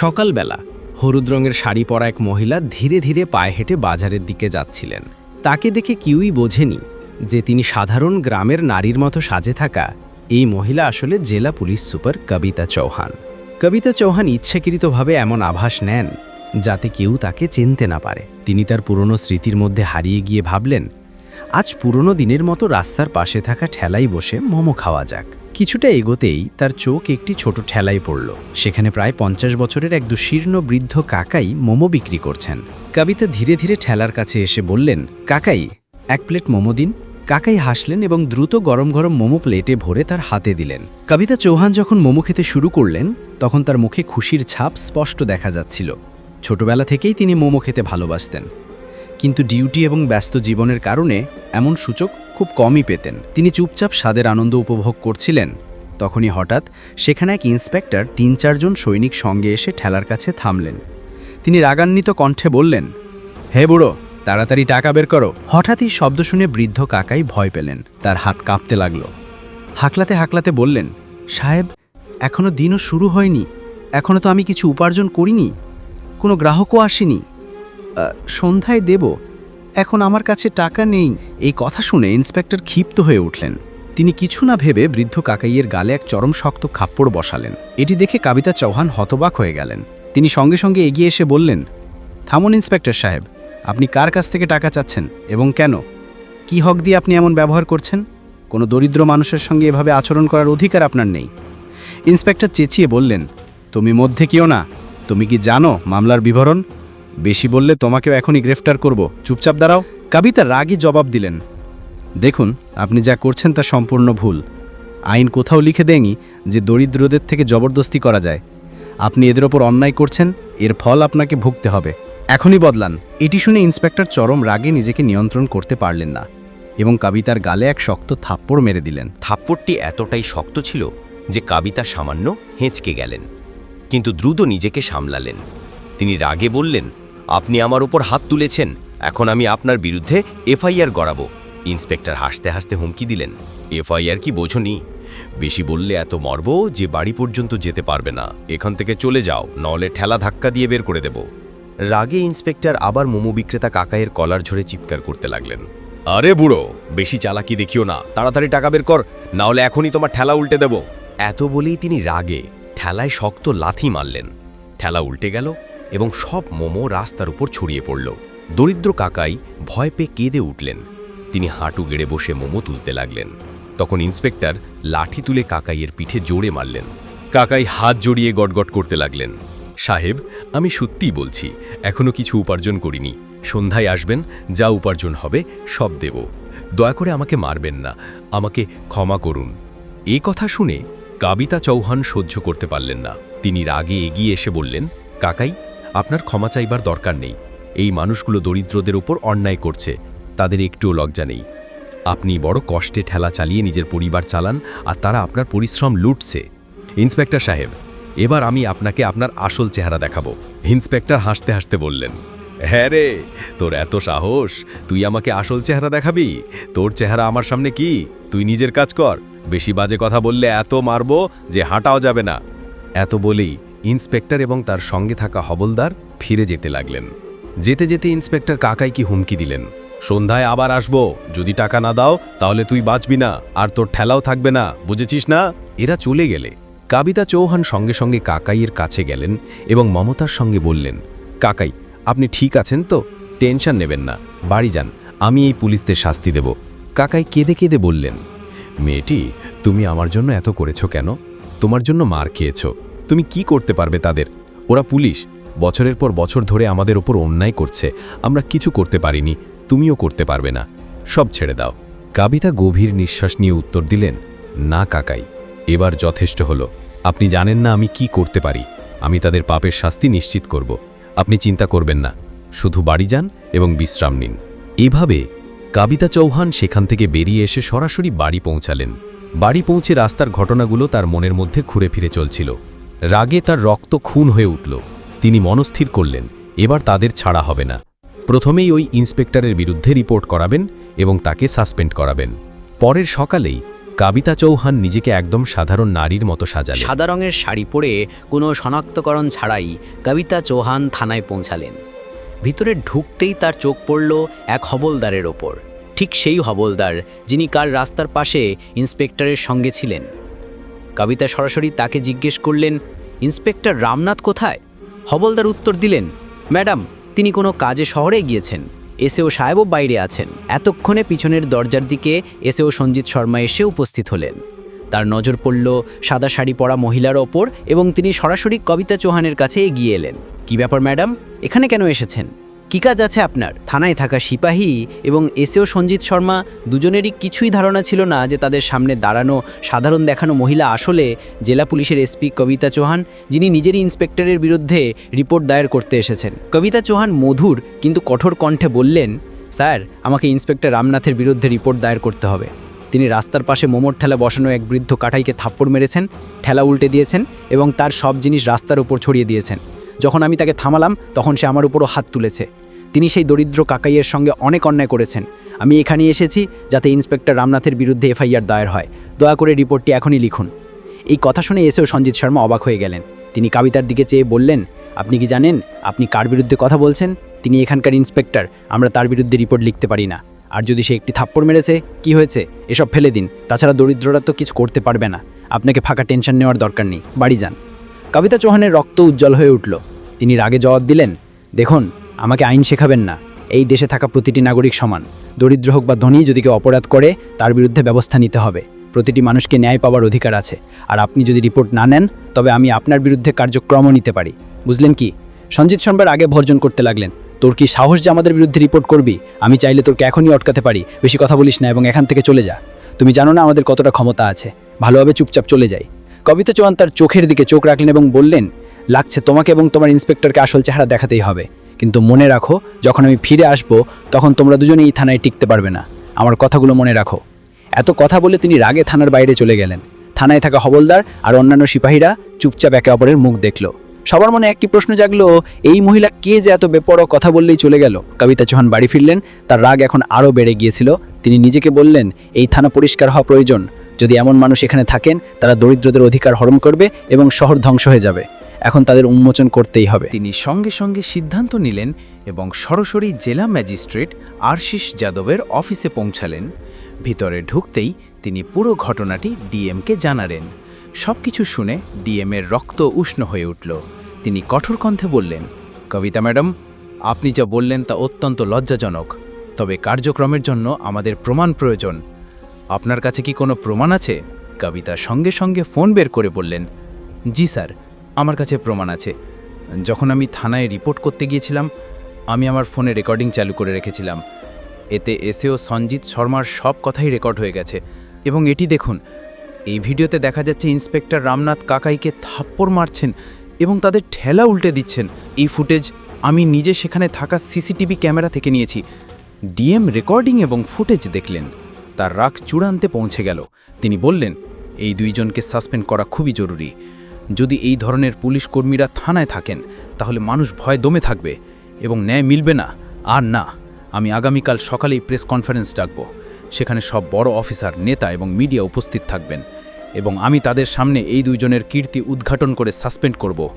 সকালবেলা হলুদ রঙের শাড়ি পরা এক মহিলা ধীরে ধীরে পায়ে হেঁটে বাজারের দিকে যাচ্ছিলেন। তাকে দেখে কেউই বোঝেনি যে তিনি সাধারণ গ্রামের নারীর মতো সাজে থাকা এই মহিলা আসলে জেলা পুলিশ সুপার কবিতা চৌহান। কবিতা চৌহান ইচ্ছাকৃতভাবে এমন আভাস নেন যাতে কেউ তাকে চিনতে না পারে। তিনি তার পুরনো স্মৃতির মধ্যে হারিয়ে গিয়ে ভাবলেন আজ পুরনো দিনের মতো রাস্তার পাশে থাকা ঠেলাই বসে মোমো খাওয়া যাক। কিছুটা এগোতেই তার চোখ একটি ছোট ঠেলায় পড়ল। সেখানে প্রায় পঞ্চাশ বছরের এক দুশীর্ণ বৃদ্ধ কাকাই মোমো বিক্রি করছেন। কবিতা ধীরে ধীরে ঠেলার কাছে এসে বললেন, কাকাই, এক প্লেট মোমো দিন। কাকাই হাসলেন এবং দ্রুত গরম গরম মোমো প্লেটে ভরে তার হাতে দিলেন। কবিতা চৌহান যখন মোমো খেতে শুরু করলেন, তখন তার মুখে খুশির ছাপ স্পষ্ট দেখা যাচ্ছিল। ছোটবেলা থেকেই তিনি মোমো খেতে ভালোবাসতেন। কিন্তু ডিউটি এবং ব্যস্ত জীবনের কারণে এমন সূচক খুব কমই পেতেন। তিনি চুপচাপ স্বাদের আনন্দ উপভোগ করছিলেন। তখনই হঠাৎ সেখানে এক ইন্সপেক্টর তিন চারজন সৈনিক সঙ্গে এসে ঠেলার কাছে থামলেন। তিনি রাগান্বিত কণ্ঠে বললেন, হে বুড়ো, তাড়াতাড়ি টাকা বের করো। হঠাৎই শব্দ শুনে বৃদ্ধ কাকাই ভয় পেলেন। তার হাত কাঁপতে লাগল। হাকলাতে হাকলাতে বললেন, সাহেব, এখনও দিনও শুরু হয়নি। এখনও তো আমি কিছু উপার্জন করিনি। কোনো গ্রাহকও আসেনি। সন্ধ্যায় দেব। এখন আমার কাছে টাকা নেই। এই কথা শুনে ইন্সপেক্টর ক্ষিপ্ত হয়ে উঠলেন। তিনি কিছু না ভেবে বৃদ্ধ কাকাইয়ের গালে এক চরম শক্ত খাপ্পড় বসালেন। এটি দেখে কাবিতা চৌহান হতবাক হয়ে গেলেন। তিনি সঙ্গে সঙ্গে এগিয়ে এসে বললেন, থামুন ইন্সপেক্টর সাহেব, আপনি কার কাছ থেকে টাকা চাচ্ছেন এবং কেন? কি হক দিয়ে আপনি এমন ব্যবহার করছেন? কোনো দরিদ্র মানুষের সঙ্গে এভাবে আচরণ করার অধিকার আপনার নেই। ইন্সপেক্টর চেঁচিয়ে বললেন, তুমি মধ্যে কেউ না। তুমি কি জানো মামলার বিবরণ? বেশি বললে তোমাকেও এখনই গ্রেফতার করব। চুপচাপ দাঁড়াও। কাবিতা রাগী জবাব দিলেন। দেখুন, আপনি যা করছেন তা সম্পূর্ণ ভুল। আইন কোথাও লিখে দেয়নি যে দরিদ্রদের থেকে জবরদস্তি করা যায়। আপনি এদের ওপর অন্যায় করছেন, এর ফল আপনাকে ভুগতে হবে। এখনই বদলান। এটি শুনে ইন্সপেক্টর চরম রাগে নিজেকে নিয়ন্ত্রণ করতে পারলেন না এবং কাবিতার গালে এক শক্ত থাপ্পড় মেরে দিলেন। থাপ্পড়টি এতটাই শক্ত ছিল যে কাবিতা সামান্য হেঁচকে গেলেন, কিন্তু দ্রুত নিজেকে সামলালেন। তিনি রাগে বললেন আপনি আমার ওপর হাত তুলেছেন। এখন আমি আপনার বিরুদ্ধে এফআইআর গড়াবো। ইন্সপেক্টর হাসতে হাসতে হুমকি দিলেন। এফআইআর কি বোঝনি? বেশি বললে এত মরব যে বাড়ি পর্যন্ত যেতে পারবে না। এখান থেকে চলে যাও, নলে ঠেলা ধাক্কা দিয়ে বের করে দেব। রাগে ইন্সপেক্টর আবার মোমো বিক্রেতা কাকায়ের কলার ঝরে চিৎকার করতে লাগলেন। আরে বুড়ো, বেশি চালাকি দেখিও না। তাড়াতাড়ি টাকা বের কর না হলে এখনই তোমার ঠেলা উল্টে দেব। এত বলেই তিনি রাগে, ঠেলায় শক্ত লাথি মারলেন। ঠেলা উল্টে গেল এবং সব মোমো রাস্তার উপর ছড়িয়ে পড়ল। দরিদ্র কাকাই ভয় পেয়ে কেঁদে উঠলেন। তিনি হাঁটু গেড়ে বসে মোমো তুলতে লাগলেন। তখন ইন্সপেক্টর লাঠি তুলে কাকাইয়ের পিঠে জোরে মারলেন। কাকাই হাত জড়িয়ে গটগট করতে লাগলেন। সাহেব, আমি সত্যিই বলছি, এখনও কিছু উপার্জন করিনি। সন্ধ্যায় আসবেন, যা উপার্জন হবে সব দেব। দয়া করে আমাকে মারবেন না, আমাকে ক্ষমা করুন। এই কথা শুনে কাবিতা চৌহান সহ্য করতে পারলেন না। তিনি রাগে এগিয়ে এসে বললেন, কাকাই আপনার ক্ষমা চাইবার দরকার নেই। এই মানুষগুলো দরিদ্রদের ওপর অন্যায় করছে। তাদের একটুও লজ্জা নেই। আপনি বড় কষ্টে ঠেলা চালিয়ে নিজের পরিবার চালান আর তারা আপনার পরিশ্রম লুটছে। ইন্সপেক্টর সাহেব, এবার আমি আপনাকে আপনার আসল চেহারা দেখাবো। ইন্সপেক্টর হাসতে হাসতে বললেন হ্যাঁ রে, তোর এত সাহস? তুই আমাকে আসল চেহারা দেখাবি? তোর চেহারা আমার সামনে কি? তুই নিজের কাজ কর। বেশি বাজে কথা বললে এত মারবো যে হাঁটাও যাবে না। এত বলেই ইন্সপেক্টর এবং তার সঙ্গে থাকা হবলদার ফিরে যেতে লাগলেন। যেতে যেতে ইন্সপেক্টর কাকাই কি হুমকি দিলেন? সন্ধ্যায় আবার আসব। যদি টাকা না দাও, তাহলে তুই বাঁচবি না। আর তোর ঠেলাও থাকবে না। বুঝেছিস না? এরা চলে গেলে। কাবিতা চৌহান সঙ্গে সঙ্গে কাকাইয়ের কাছে গেলেন এবং মমতার সঙ্গে বললেন, কাকাই, আপনি ঠিক আছেন তো? টেনশন নেবেন না। বাড়ি যান। আমি এই পুলিশদের শাস্তি দেব। কাকাই কেঁদে কেঁদে বললেন, মেয়েটি, তুমি আমার জন্য এত করেছ কেন? তোমার জন্য মার খেয়েছো। তুমি কি করতে পারবে তাদের? ওরা পুলিশ। বছরের পর বছর ধরে আমাদের ওপর অন্যায় করছে। আমরা কিছু করতে পারিনি, তুমিও করতে পারবে না। সব ছেড়ে দাও। কাবিতা গভীর নিঃশ্বাস নিয়ে উত্তর দিলেন, না, কাকাই। এবার যথেষ্ট হলো। আপনি জানেন না আমি কি করতে পারি। আমি তাদের পাপের শাস্তি নিশ্চিত করব। আপনি চিন্তা করবেন না। শুধু বাড়ি যান এবং বিশ্রাম নিন। এভাবে কাবিতা চৌহান সেখান থেকে বেরিয়ে এসে সরাসরি বাড়ি পৌঁছালেন। বাড়ি পৌঁছে রাস্তার ঘটনাগুলো তার মনের মধ্যে ঘুরে ফিরে চলছিল। রাগে তার রক্ত খুন হয়ে উঠল। তিনি মনস্থির করলেন, এবার তাদের ছাড়া হবে না। প্রথমেই ওই ইন্সপেক্টরের বিরুদ্ধে রিপোর্ট করাবেন এবং তাকে সাসপেন্ড করাবেন। পরের সকালেই কাবিতা চৌহান নিজেকে একদম সাধারণ নারীর মতো সাজালেন। সাদা রঙের শাড়ি পরে কোনো শনাক্তকরণ ছাড়াই কবিতা চৌহান থানায় পৌঁছালেন। ভিতরে ঢুকতেই তার চোখ পড়ল এক হবলদারের ওপর। ঠিক সেই হবলদার যিনি কার রাস্তার পাশে ইন্সপেক্টরের সঙ্গে ছিলেন। কবিতা সরাসরি তাকে জিজ্ঞেস করলেন, ইন্সপেক্টর রামনাথ কোথায়? হবলদার উত্তর দিলেন, ম্যাডাম, তিনি কোনো কাজে শহরে গিয়েছেন। এসেও সাহেবও বাইরে আছেন। এতক্ষণে পিছনের দরজার দিকে এসেও সঞ্জিত শর্মা এসে উপস্থিত হলেন। তার নজর পড়ল সাদা শাড়ি পরা মহিলার ওপর এবং তিনি সরাসরি কবিতা চৌহানের কাছে এগিয়ে এলেন। কি ব্যাপার, ম্যাডাম? এখানে কেন এসেছেন? কী কাজ আছে আপনার? থানায় থাকা সিপাহী এবং এসেও সঞ্জিত শর্মা দুজনেরই কিছুই ধারণা ছিল না যে তাদের সামনে দাঁড়ানো সাধারণ দেখানো মহিলা আসলে জেলা পুলিশের এসপি কবিতা চৌহান, যিনি নিজেরই ইন্সপেক্টরের বিরুদ্ধে রিপোর্ট দায়ের করতে এসেছেন। কবিতা চৌহান মধুর কিন্তু কঠোর কণ্ঠে বললেন, স্যার, আমাকে ইন্সপেক্টর রামনাথের বিরুদ্ধে রিপোর্ট দায়ের করতে হবে। তিনি রাস্তার পাশে মোমোর ঠেলা বসানো এক বৃদ্ধ কাঠাইকে থাপ্পড় মেরেছেন, ঠেলা উল্টে দিয়েছেন এবং তার সব জিনিস রাস্তার উপর ছড়িয়ে দিয়েছেন। যখন আমি তাকে থামালাম, তখন সে আমার উপরও হাত তুলেছে। তিনি সেই দরিদ্র কাকাইয়ের সঙ্গে অনেক অন্যায় করেছেন। আমি এখানে এসেছি যাতে ইন্সপেক্টর রামনাথের বিরুদ্ধে এফআইআর দায়ের হয়। দয়া করে রিপোর্টটি এখনই লিখুন। এই কথা শুনে এসেও সঞ্জিত শর্মা অবাক হয়ে গেলেন। তিনি কাবিতার দিকে চেয়ে বললেন, আপনি কি জানেন, আপনি কার বিরুদ্ধে কথা বলছেন? তিনি এখানকার ইন্সপেক্টর, আমরা তার বিরুদ্ধে রিপোর্ট লিখতে পারি না। আর যদি সে একটি থাপ্পড় মেরেছে, কি হয়েছে? এসব ফেলে দিন। তাছাড়া দরিদ্ররা তো কিছু করতে পারবে না। আপনাকে ফাঁকা টেনশন নেওয়ার দরকার নেই। বাড়ি যান। কবিতা চৌহানের রক্ত উজ্জ্বল হয়ে উঠল। তিনি রাগে জবাব দিলেন, দেখুন, আমাকে আইন শেখাবেন না। এই দেশে থাকা প্রতিটি নাগরিক সমান। দরিদ্র হোক বা ধনী, যদি কেউ অপরাধ করে, তার বিরুদ্ধে ব্যবস্থা নিতে হবে। প্রতিটি মানুষকে ন্যায় পাওয়ার অধিকার আছে। আর আপনি যদি রিপোর্ট না নেন, তবে আমি আপনার বিরুদ্ধে কার্যক্রমও নিতে পারি। বুঝলেন কি? সঞ্জিত শর্মার আগে ভর্জন করতে লাগলেন। তোর কি সাহস যে আমাদের বিরুদ্ধে রিপোর্ট করবি? আমি চাইলে তোরকে এখনই আটকাতে পারি। বেশি কথা বলিস না এবং এখান থেকে চলে যা। তুমি জানো না আমাদের কতটা ক্ষমতা আছে। ভালোভাবে চুপচাপ চলে যাই। কবিতা চৌহান তার চোখের দিকে চোখ রাখলেন এবং বললেন লাগছে তোমাকে এবং তোমার ইন্সপেক্টরকে আসল চেহারা দেখাতেই হবে। কিন্তু মনে রাখো, যখন আমি ফিরে আসব, তখন তোমরা দুজনেই এই থানায় টিকতে পারবে না। আমার কথাগুলো মনে রাখো। এত কথা বলে তিনি রাগে থানার বাইরে চলে গেলেন। থানায় থাকা হবলদার আর অন্যান্য সিপাহীরা চুপচাপ একে অপরের মুখ দেখল। সবার মনে একটি প্রশ্ন জাগলো, এই মহিলা কে যে এত বেপরো কথা বললেই চলে গেল? কবিতা চৌহান বাড়ি ফিরলেন, তার রাগ এখন আরও বেড়ে গিয়েছিল। তিনি নিজেকে বললেন, এই থানা পরিষ্কার হওয়া প্রয়োজন। যদি এমন মানুষ এখানে থাকেন, তারা দরিদ্রদের অধিকার হরণ করবে এবং শহর ধ্বংস হয়ে যাবে। এখন তাদের উন্মোচন করতেই হবে। তিনি সঙ্গে সঙ্গে সিদ্ধান্ত নিলেন এবং সরাসরি জেলা ম্যাজিস্ট্রেট আশিস যাদবের অফিসে পৌঁছালেন। ভিতরে ঢুকতেই তিনি পুরো ঘটনাটি ডিএমকে জানালেন। সব কিছু শুনে ডিএমের রক্ত উষ্ণ হয়ে উঠল। তিনি কঠোর কণ্ঠে বললেন, কবিতা ম্যাডাম, আপনি যা বললেন তা অত্যন্ত লজ্জাজনক। তবে কার্যক্রমের জন্য আমাদের প্রমাণ প্রয়োজন। আপনার কাছে কি কোনো প্রমাণ আছে? কবিতা সঙ্গে সঙ্গে ফোন বের করে বললেন, জি স্যার আমার কাছে প্রমাণ আছে। যখন আমি থানায় রিপোর্ট করতে গিয়েছিলাম, আমি আমার ফোনে রেকর্ডিং চালু করে রেখেছিলাম। এতে এসেও সঞ্জিত শর্মার সব কথাই রেকর্ড হয়ে গেছে। এবং এটি দেখুন, এই ভিডিওতে দেখা যাচ্ছে ইন্সপেক্টর রামনাথ কাকাইকে থাপ্পড় মারছেন এবং তাদের ঠেলা উল্টে দিচ্ছেন। এই ফুটেজ আমি নিজে সেখানে থাকা সিসিটিভি ক্যামেরা থেকে নিয়েছি। ডিএম রেকর্ডিং এবং ফুটেজ দেখলেন। তার রাগ চূড়ান্তে পৌঁছে গেল। তিনি বললেন, এই দুইজনকে সাসপেন্ড করা খুবই জরুরি। যদি এই ধরনের পুলিশ কর্মীরা থানায় থাকেন, তাহলে মানুষ ভয় দমে থাকবে এবং ন্যায় মিলবে না। আর না, আমি আগামীকাল সকালেই প্রেস কনফারেন্স ডাকব, সেখানে সব বড় অফিসার, নেতা এবং মিডিয়া উপস্থিত থাকবেন এবং আমি তাদের সামনে এই দুইজনের কীর্তি উদ্ঘাটন করে সাসপেন্ড করব।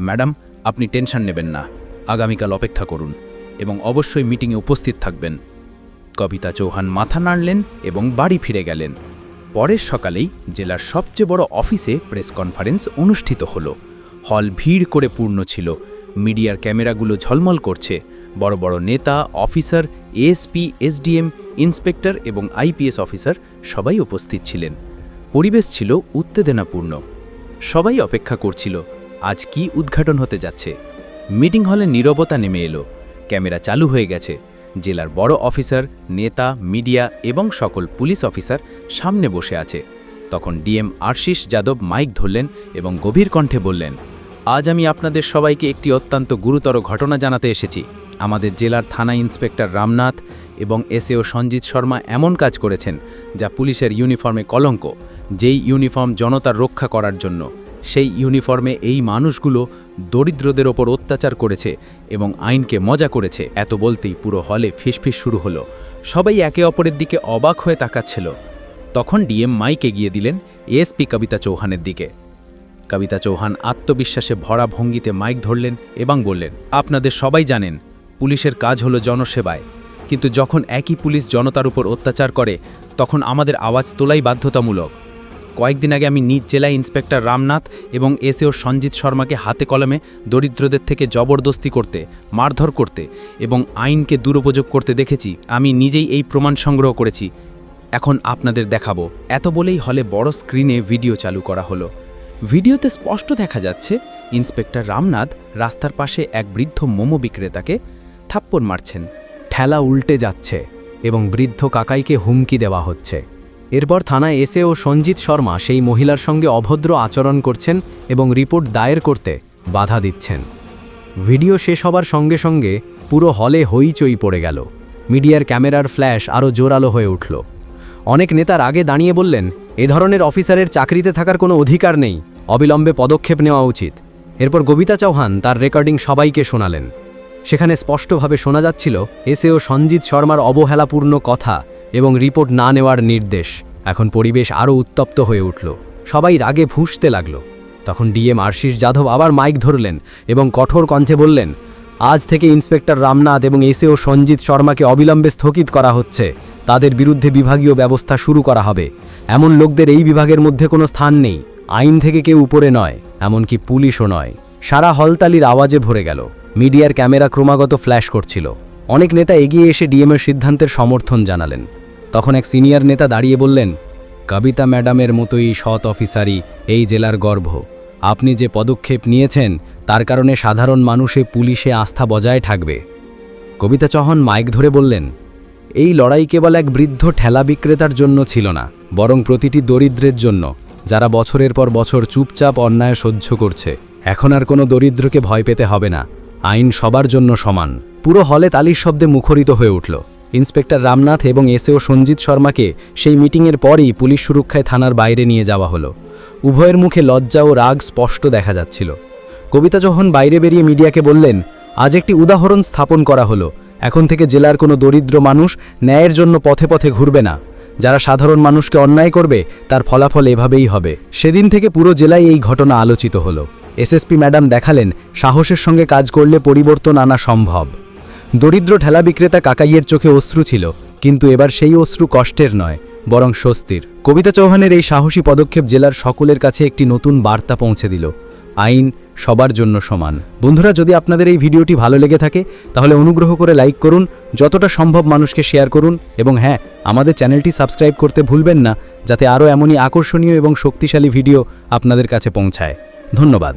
ম্যাডাম, আপনি টেনশন নেবেন না, আগামীকাল অপেক্ষা করুন এবং অবশ্যই মিটিংয়ে উপস্থিত থাকবেন। কবিতা চৌহান মাথা নাড়লেন এবং বাড়ি ফিরে গেলেন। পরের সকালেই জেলার সবচেয়ে বড় অফিসে প্রেস কনফারেন্স অনুষ্ঠিত হলো। হল ভিড় করে পূর্ণ ছিল। মিডিয়ার ক্যামেরাগুলো ঝলমল করছে। বড় বড় নেতা, অফিসার, এএসপি, এসডিএম, ইন্সপেক্টর এবং আইপিএস অফিসার সবাই উপস্থিত ছিলেন। পরিবেশ ছিল উত্তেজনাপূর্ণ। সবাই অপেক্ষা করছিল, আজ কি উদ্ঘাটন হতে যাচ্ছে? মিটিং হলে নীরবতা নেমে এলো। ক্যামেরা চালু হয়ে গেছে। জেলার বড় অফিসার, নেতা, মিডিয়া এবং সকল পুলিশ অফিসার সামনে বসে আছে। তখন ডিএম আশিস যাদব মাইক ধরলেন এবং গভীর কণ্ঠে বললেন, আজ আমি আপনাদের সবাইকে একটি অত্যন্ত গুরুতর ঘটনা জানাতে এসেছি। আমাদের জেলার থানা ইন্সপেক্টর রামনাথ এবং এসএও সঞ্জিত শর্মা এমন কাজ করেছেন যা পুলিশের ইউনিফর্মে কলঙ্ক, যেই ইউনিফর্ম জনতার রক্ষা করার জন্য। সেই ইউনিফর্মে এই মানুষগুলো দরিদ্রদের ওপর অত্যাচার করেছে এবং আইনকে মজা করেছে। এত বলতেই পুরো হলে ফিসফিস শুরু হলো। সবাই একে অপরের দিকে অবাক হয়ে তাকাচ্ছিল। তখন ডিএম মাইক এগিয়ে দিলেন এএসপি কবিতা চৌহানের দিকে। কবিতা চৌহান আত্মবিশ্বাসে ভরা ভঙ্গিতে মাইক ধরলেন এবং বললেন, আপনাদের সবাই জানেন, পুলিশের কাজ হলো জনসেবায়। কিন্তু যখন একই পুলিশ জনতার উপর অত্যাচার করে, তখন আমাদের আওয়াজ তোলাই বাধ্যতামূলক। কয়েকদিন আগে আমি নিজ জেলায় ইন্সপেক্টর রামনাথ এবং এসএও সঞ্জিত শর্মাকে হাতে কলমে দরিদ্রদের থেকে জবরদস্তি করতে, মারধর করতে এবং আইনকে দুরুপযোগ করতে দেখেছি। আমি নিজেই এই প্রমাণ সংগ্রহ করেছি। এখন আপনাদের দেখাবো। এত বলেই হলে বড় স্ক্রিনে ভিডিও চালু করা হলো। ভিডিওতে স্পষ্ট দেখা যাচ্ছে, ইন্সপেক্টর রামনাথ রাস্তার পাশে এক বৃদ্ধ মোমো বিক্রেতাকে থাপ্পড় মারছেন। ঠেলা উল্টে যাচ্ছে এবং বৃদ্ধ কাকাইকে হুমকি দেওয়া হচ্ছে। এরপর থানায় এসে ও সঞ্জিত শর্মা সেই মহিলার সঙ্গে অভদ্র আচরণ করছেন এবং রিপোর্ট দায়ের করতে বাধা দিচ্ছেন। ভিডিও শেষ হবার সঙ্গে সঙ্গে পুরো হলে হইচই পড়ে গেল। মিডিয়ার ক্যামেরার ফ্ল্যাশ আরও জোরালো হয়ে উঠল। অনেক নেতার আগে দাঁড়িয়ে বললেন, এ ধরনের অফিসারের চাকরিতে থাকার কোনো অধিকার নেই, অবিলম্বে পদক্ষেপ নেওয়া উচিত। এরপর কবিতা চৌহান তার রেকর্ডিং সবাইকে শোনালেন। সেখানে স্পষ্টভাবে শোনা যাচ্ছিল এসেও সঞ্জিত শর্মার অবহেলাপূর্ণ কথা এবং রিপোর্ট না নেওয়ার নির্দেশ। এখন পরিবেশ আরও উত্তপ্ত হয়ে উঠল। সবাই রাগে ফুঁসতে লাগল। তখন ডিএম আশিস যাদব আবার মাইক ধরলেন এবং কঠোর কণ্ঠে বললেন, আজ থেকে ইন্সপেক্টর রামনাথ এবং এসেও সঞ্জিত শর্মাকে অবিলম্বে স্থগিত করা হচ্ছে। তাদের বিরুদ্ধে বিভাগীয় ব্যবস্থা শুরু করা হবে। এমন লোকদের এই বিভাগের মধ্যে কোনো স্থান নেই। আইন থেকে কেউ উপরে নয়, এমনকি পুলিশও নয়। সারা হলতালির আওয়াজে ভরে গেল। মিডিয়ার ক্যামেরা ক্রমাগত ফ্ল্যাশ করছিল। অনেক নেতা এগিয়ে এসে ডিএমের সিদ্ধান্তের সমর্থন জানালেন। তখন এক সিনিয়র নেতা দাঁড়িয়ে বললেন, কবিতা ম্যাডামের মতোই সৎ অফিসারই এই জেলার গর্ভ। আপনি যে পদক্ষেপ নিয়েছেন, তার কারণে সাধারণ মানুষে পুলিশে আস্থা বজায় থাকবে। কবিতা চহন মাইক ধরে বললেন, এই লড়াই কেবল এক বৃদ্ধ ঠেলা বিক্রেতার জন্য ছিল না, বরং প্রতিটি দরিদ্রের জন্য, যারা বছরের পর বছর চুপচাপ অন্যায় সহ্য করছে। এখন আর কোনো দরিদ্রকে ভয় পেতে হবে না, আইন সবার জন্য সমান। পুরো হলে তালির শব্দে মুখরিত হয়ে উঠল। ইন্সপেক্টর রামনাথ এবং এসএও সঞ্জিত শর্মাকে সেই মিটিংয়ের পরই পুলিশ সুরক্ষায় থানার বাইরে নিয়ে যাওয়া হলো। উভয়ের মুখে লজ্জা ও রাগ স্পষ্ট দেখা যাচ্ছিল। কবিতা যখন বাইরে বেরিয়ে মিডিয়াকে বললেন, আজ একটি উদাহরণ স্থাপন করা হলো। এখন থেকে জেলার কোনো দরিদ্র মানুষ ন্যায়ের জন্য পথে পথে ঘুরবে না। যারা সাধারণ মানুষকে অন্যায় করবে, তার ফলাফল এভাবেই হবে। সেদিন থেকে পুরো জেলায় এই ঘটনা আলোচিত হলো। এসএসপি ম্যাডাম দেখালেন, সাহসের সঙ্গে কাজ করলে পরিবর্তন আনা সম্ভব। দরিদ্র ঠেলা বিক্রেতা কাকাইয়ের চোখে অশ্রু ছিল, কিন্তু এবার সেই অশ্রু কষ্টের নয়, বরং স্বস্তির। কবিতা চৌহানের এই সাহসী পদক্ষেপ জেলার সকলের কাছে একটি নতুন বার্তা পৌঁছে দিল। আইন সবার জন্য সমান। বন্ধুরা, যদি আপনাদের এই ভিডিওটি ভালো লেগে থাকে, তাহলে অনুগ্রহ করে লাইক করুন, যতটা সম্ভব মানুষকে শেয়ার করুন, এবং হ্যাঁ আমাদের চ্যানেলটি সাবস্ক্রাইব করতে ভুলবেন না, যাতে আরও এমনই আকর্ষণীয় এবং শক্তিশালী ভিডিও আপনাদের কাছে পৌঁছায়। ধন্যবাদ।